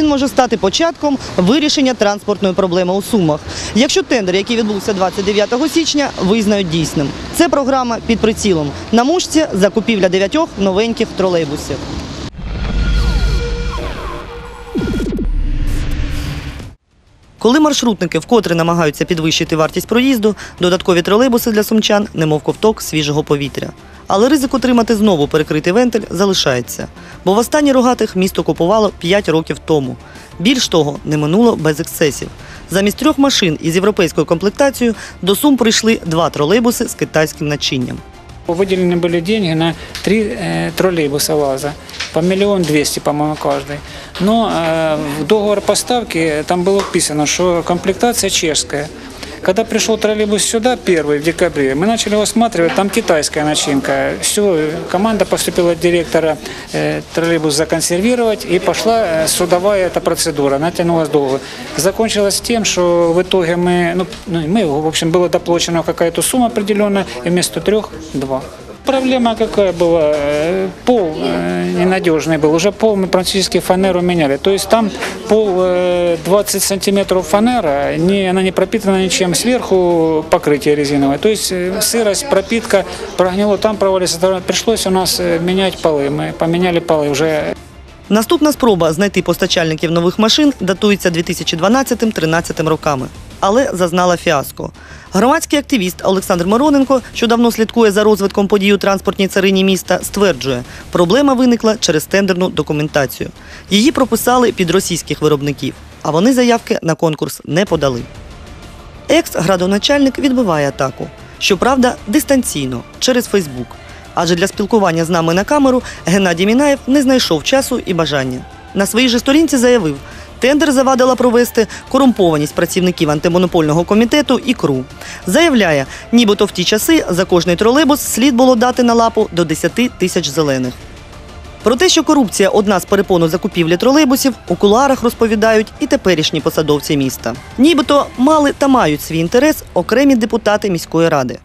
він може стати початком вирішення транспортної проблеми у Сумах. Якщо тендер, який відбувся 29 січня, визнають дійсним. Це програма під прицілом. На мушці закупівля дев'ятьох новеньких тролейбусів. Коли маршрутники вкотре намагаються підвищити вартість проїзду, додаткові тролейбуси для сумчан немов ковток свіжого повітря. Але ризик отримати знову перекритий вентиль залишається. Бо востаннє рогатих місто купувало 5 років тому. Більш того, не минуло без ексцесів. Замість трьох машин із європейською комплектацією до Сум прийшли два тролейбуси з китайським начинням. Выделены были деньги на три э, троллейбуса ВАЗа, По миллион двести, по-моему, каждый. Но э, в договор поставки там было вписано, что комплектация чешская. Когда пришел троллейбус сюда, первый, в декабре, мы начали его осматривать, там китайская начинка. Все, команда поступила от директора э, троллейбус законсервировать, и пошла э, судовая эта процедура, она тянулась долго. Закончилось тем, что в итоге мы, ну, ну, мы, в общем, было доплачено какая-то сумма определенная, и вместо трех – два. Проблема какая была? Э, Пол э, ненадежный был. Уже пол мы практически фанеру меняли. То есть там пол э, 20 сантиметров фанера, не, она не пропитана ничем. Сверху покрытие резиновое. То есть э, сырость, пропитка прогнило, там провалится. Пришлось у нас э, менять полы. Мы поменяли полы уже Наступна спроба знайти постачальників нових машин датується 2012-13 роками, але зазнала фіаско. Громадський активіст Олександр Мироненко, що давно слідкує за розвитком подій у транспортній царині міста, стверджує, проблема виникла через тендерну документацію. Її прописали під російських виробників, а вони заявки на конкурс не подали. Екс-градоначальник відбиває атаку. Щоправда, дистанційно через Фейсбук. Адже для спілкування з нами на камеру Геннадій Мінаєв не знайшов часу і бажання. На своїй же сторінці заявив, тендер завадила провести корумпованість працівників антимонопольного комітету і КРУ. Заявляє, нібито в ті часи за кожний тролейбус слід було дати на лапу до 10 тисяч зелених. Про те, що корупція одна з перепон у закупівлі тролейбусів, у кулуарах розповідають і теперішні посадовці міста. Нібито мали та мають свій інтерес окремі депутати міської ради.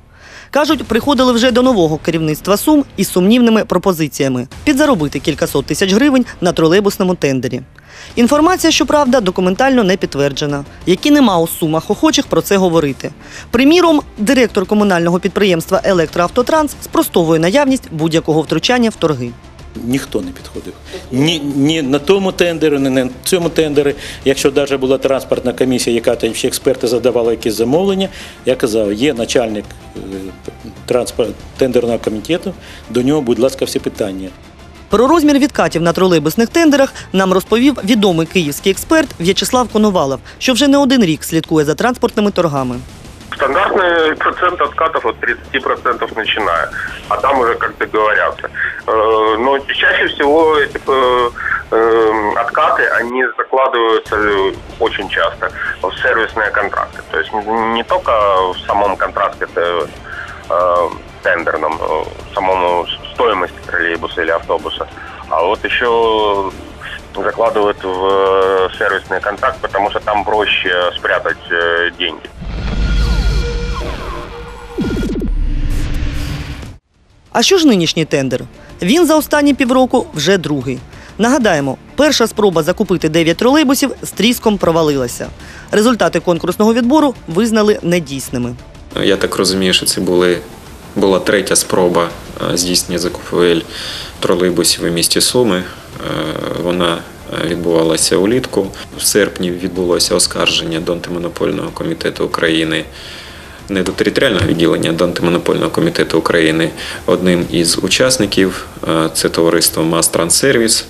Кажуть, приходили вже до нового керівництва Сум із сумнівними пропозиціями підзаробити кількасот тисяч гривень на тролейбусному тендері. Інформація, щоправда, документально не підтверджена, які нема у сумах охочих про це говорити. Приміром, директор комунального підприємства Електроавтотранс спростовує наявність будь-якого втручання в торги. Ніхто не підходив. Ні, ні на тому тендері, ні на цьому тендері. Якщо навіть була транспортна комісія, яка там ще експерти задавали якісь замовлення, я казав, є начальник е, тендерного комітету, до нього, будь ласка, всі питання. Про розмір відкатів на тролейбусних тендерах нам розповів відомий київський експерт В'ячеслав Коновалов, що вже не один рік слідкує за транспортними торгами. Стандартный процент откатов от 30% начиная, а там уже как договорятся. Э, Но чаще всего эти э, э, откаты, они закладываются очень часто в сервисные контракты. То есть не- только в самом контракте э, э, тендерном, самому стоимости троллейбуса или автобуса, а вот еще закладывают в сервисный контракт, потому что там проще спрятать деньги. А що ж нинішній тендер? Він за останні півроку вже другий. Нагадаємо, перша спроба закупити 9 тролейбусів з тріском провалилася. Результати конкурсного відбору визнали недійсними. Я так розумію, що це були, була третя спроба е, здійснення закупівель тролейбусів у місті Суми. Е, Вона е, відбувалася улітку. В серпні відбулося оскарження до антимонопольного комітету України. Не до територіального відділення, до антимонопольного комітету України одним із учасників е, це товариство Мастранссервіс.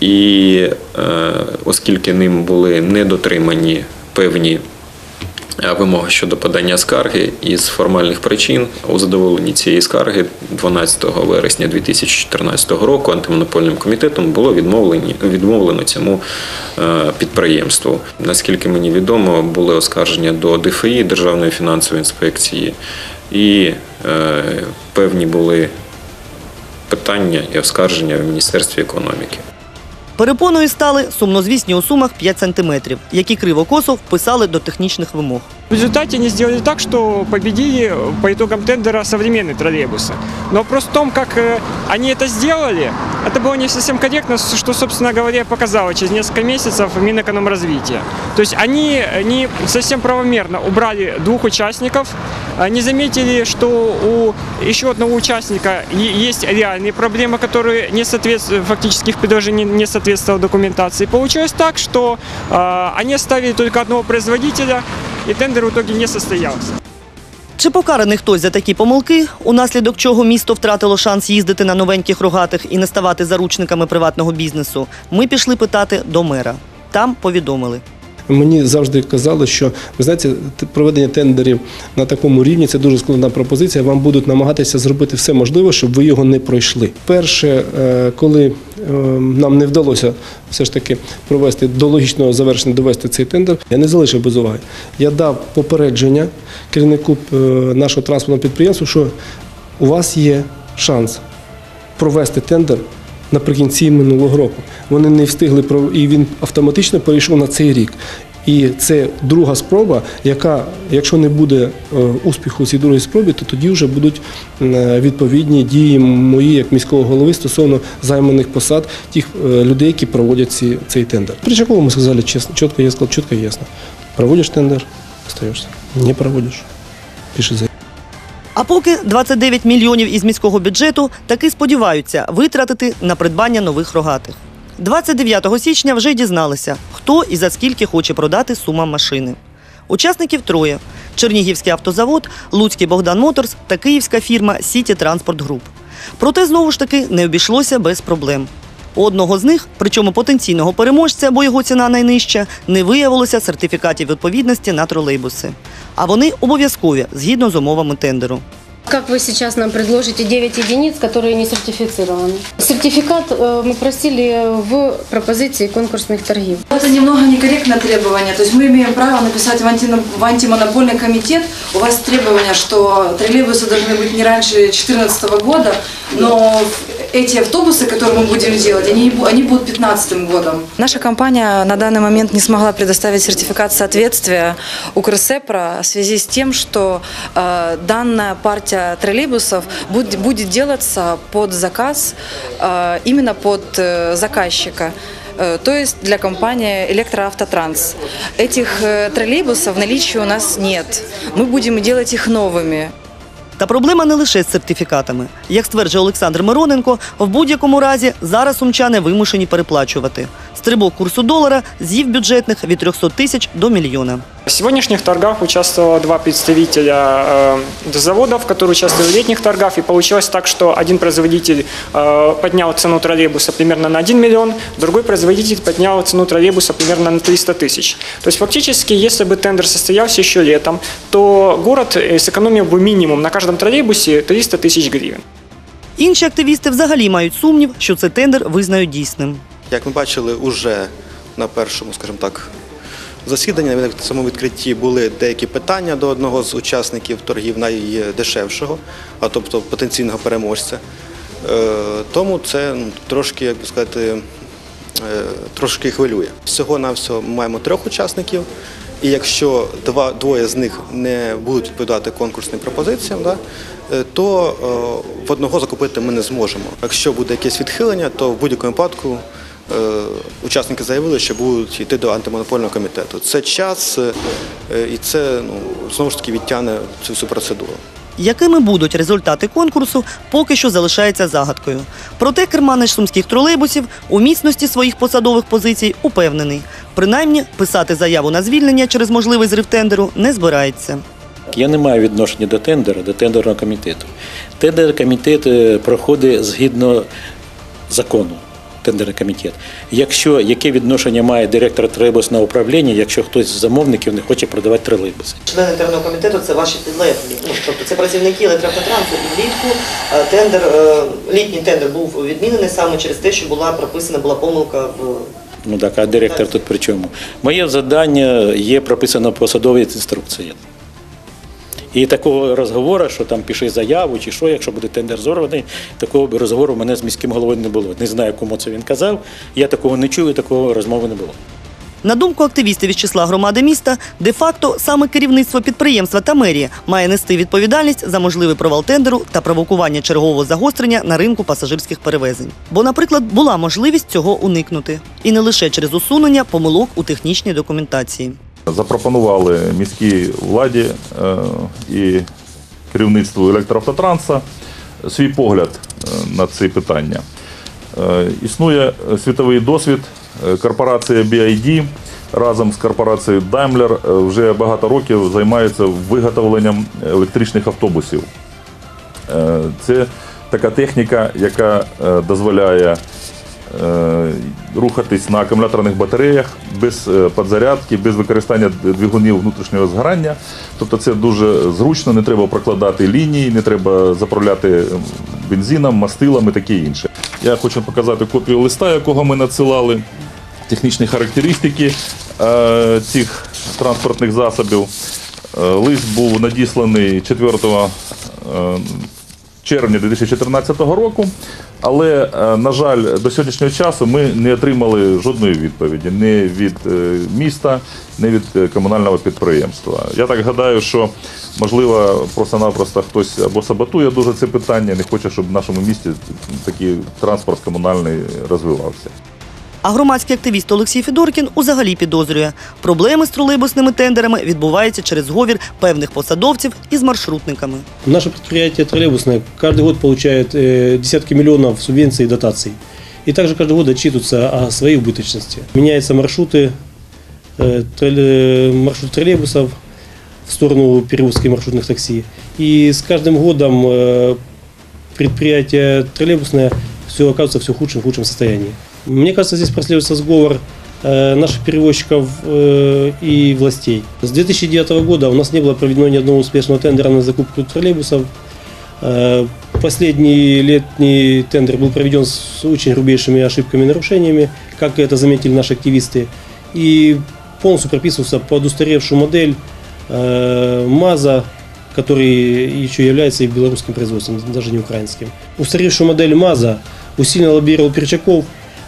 І е, оскільки ним були недотримані певні вимоги щодо подання скарги із формальних причин у задоволенні цієї скарги 12 вересня 2014 року антимонопольним комітетом було відмовлені, відмовлено цьому е, підприємству. Наскільки мені відомо, були оскарження до ДФІ Державної фінансової інспекції, і е, певні були питання і оскарження в Міністерстві економіки. Перепоною стали сумнозвісні у сумах 5 сантиметрів, які криво-косо вписали до технічних вимог. В результате они сделали так, что победили по итогам тендера современные троллейбусы. Но вопрос в том, как э, они это сделали, это было не совсем корректно, что, собственно говоря, показало через несколько месяцев Минэкономразвития. То есть они не совсем правомерно убрали двух участников, а, не заметили, что у еще одного участника есть реальные проблемы, которые не соответствуют, фактически их предложение не соответствовало документации. Получилось так, что а, они оставили только одного производителя, и тендер в итоге не состоялся. Чи покараний хтось за такі помилки, унаслідок чого місто втратило шанс їздити на новеньких рогатих і не ставати заручниками приватного бізнесу? Ми пішли питати до мера. Там повідомили. Мені завжди казали, що ви знаєте, проведення тендерів на такому рівні це дуже складна пропозиція. Вам будуть намагатися зробити все можливе, щоб ви його не пройшли. Перше, е, коли е, нам не вдалося все ж таки провести до логічного завершення, довести цей тендер, я не залишив без уваги. Я дав попередження керівнику е, нашого транспортного підприємства, що у вас є шанс провести тендер наприкінці минулого року. Вони не встигли і він автоматично перейшов на цей рік. І це друга спроба, яка, якщо не буде е, успіху цій другій спробі, то тоді вже будуть е, відповідні дії мої як міського голови стосовно займаних посад тих е, людей, які проводять ці, цей тендер. Причаково ми сказали чесно, чітко, я сказав, чітко і ясно. Проводиш тендер, остаєшся. Не проводиш. Пиши заяву. А поки 29 мільйонів із міського бюджету таки сподіваються витратити на придбання нових рогатих. 29 січня вже дізналися, хто і за скільки хоче продати сума машини. Учасників троє: Чернігівський автозавод, Луцький Богдан Моторс та київська фірма Сіті Транспорт Груп. Проте знову ж таки не обійшлося без проблем. Одного з них, причому потенційного переможця, бо його ціна найнижча, не виявилося сертифікатів відповідності на тролейбуси. А вони обов'язкові згідно з умовами тендеру. Как вы сейчас нам предложите 9 единиц, которые не сертифицированы? Сертификат э, мы просили в пропозиции конкурсных торгов. Это немного некорректное требование. То есть мы имеем право написать в, анти- в антимонопольный комитет. У вас требование, что троллейбусы должны быть не раньше 2014 года, но эти автобусы, которые мы будем делать, они, они будут 2015 годом. Наша компания на данный момент не смогла предоставить сертификат соответствия Укрсепра в связи с тем, что э, данная партия троллейбусов будет, будет делаться под заказ, э, именно под э, заказчика. Э, То есть для компании Электроавтотранс. Этих э, троллейбусов в наличии у нас нет. Мы будем делать их новыми. Та проблема не лише з сертифікатами. Як стверджує Олександр Мироненко, в будь-якому разі зараз сумчани вимушені переплачувати. Стрибок курсу долара з'їв бюджетних від 300 тисяч до мільйона. В сегодняшних торгах участвовало два представителя э, заводов, которые участвовали в летних торгах. И получилось так, что один производитель э, поднял цену троллейбуса примерно на 1 миллион, другой производитель поднял цену троллейбуса примерно на 300 тысяч. То есть фактически, если бы тендер состоялся еще летом, то город э, сэкономил бы минимум на каждом троллейбусе 300 тысяч гривен. Інші активісти взагалі мають сумнів, що цей тендер визнають дійсним. Як ми бачили, уже на першому, скажімо так, засіданні, на самому відкритті були деякі питання до одного з учасників торгів найдешевшого, а тобто потенційного переможця. Е, Тому це ну, трошки, як би сказати, е, трошки хвилює. Всього навсього ми маємо трьох учасників. І якщо два, двоє з них не будуть відповідати конкурсним пропозиціям, да, е, то в одного закупити ми не зможемо. Якщо буде якесь відхилення, то в будь-якому випадку учасники заявили, що будуть йти до антимонопольного комітету. Це час е, і це ну, знову ж таки відтягне цю всю процедуру. Якими будуть результати конкурсу, поки що залишається загадкою. Проте керманич сумських тролейбусів у міцності своїх посадових позицій упевнений. Принаймні, писати заяву на звільнення через можливий зрив тендеру не збирається. Я не маю відношення до тендера, до тендерного комітету. Тендерний комітет е, проходить згідно закону. Тендерний комітет. Якщо яке відношення має директор тролейбусного управління, якщо хтось з замовників не хоче продавати тролейбуси? Члени тендерного комітету це ваші підлеглі. Ну, тобто це працівники електроавтотрансу. І влітку е, тендер, е, літній тендер був відмінений саме через те, що була прописана була помилка в Ну так, а директор тут при чому? Моє завдання є прописано в посадовій інструкції. І такого розговору, що там пиши заяву чи що, якщо буде тендер зорваний, такого б розговору в мене з міським головою не було. Не знаю, кому це він казав. Я такого не чув і такого розмови не було. На думку активістів із числа громади міста, де-факто саме керівництво підприємства та мерія має нести відповідальність за можливий провал тендеру та провокування чергового загострення на ринку пасажирських перевезень. Бо, наприклад, була можливість цього уникнути. І не лише через усунення помилок у технічній документації. Запропонували міській владі е, і керівництву електроавтотранса свій погляд е, на ці питання. Е, Існує світовий досвід. Корпорація BID разом з корпорацією Daimler вже багато років займається виготовленням електричних автобусів. Це така техніка, яка дозволяє рухатись на акумуляторних батареях без е, підзарядки, без використання двигунів внутрішнього згорання. Тобто це дуже зручно, не треба прокладати лінії, не треба заправляти бензином, мастилом і таке інше. Я хочу показати копію листа, якого ми надсилали, технічні характеристики е, цих транспортних засобів. Е, Лист був надісланий 4 е, червня 2014 року. Але, е, на жаль, до сьогоднішнього часу ми не отримали жодної відповіді ні від е, міста, ні від е, комунального підприємства. Я так гадаю, що можливо просто-напросто хтось або саботує дуже це питання, не хоче, щоб в нашому місті такий транспорт комунальний розвивався. А громадський активіст Олексій Федоркін узагалі підозрює, проблеми з тролейбусними тендерами відбуваються через зговір певних посадовців із маршрутниками. Наше предприятие троллейбусное каждый год получает э, десятки миллионов субвенций и дотаций. И также каждый год отчитываются о своей убыточности. Меняются маршруты, э, тролле- маршрут троллейбусов в сторону перевозки маршрутных такси. И с каждым годом э, предприятие троллейбусное все оказывается все худшем и худшем состоянии. Мне кажется, здесь прослеживается сговор э, наших перевозчиков э, и властей. С 2009 года у нас не было проведено ни одного успешного тендера на закупку троллейбусов. Э, Последний летний тендер был проведен с очень грубейшими ошибками и нарушениями, как это заметили наши активисты. И полностью прописывался под устаревшую модель МАЗа, который еще является и белорусским производством, даже не украинским. Устаревшую модель МАЗа усиленно лоббировал Перчаков.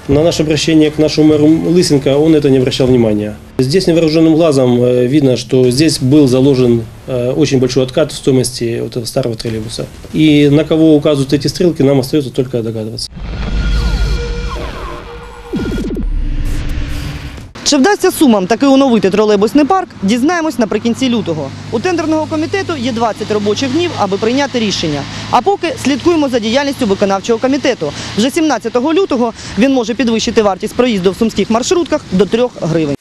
На наше обращение к нашему мэру Лысенко он это не обращал внимания. Здесь невооруженным глазом э, видно, что здесь был заложен э, очень большой откат в стоимости вот этого старого троллейбуса. И на кого указывают эти стрелки, нам остается только догадываться. Чи вдасться сумам таки оновити тролейбусний парк, дізнаємось наприкінці лютого. У тендерного комітету є 20 робочих днів, аби прийняти рішення. А поки слідкуємо за діяльністю виконавчого комітету. Вже 17 лютого він може підвищити вартість проїзду в сумських маршрутках до 3 гривень.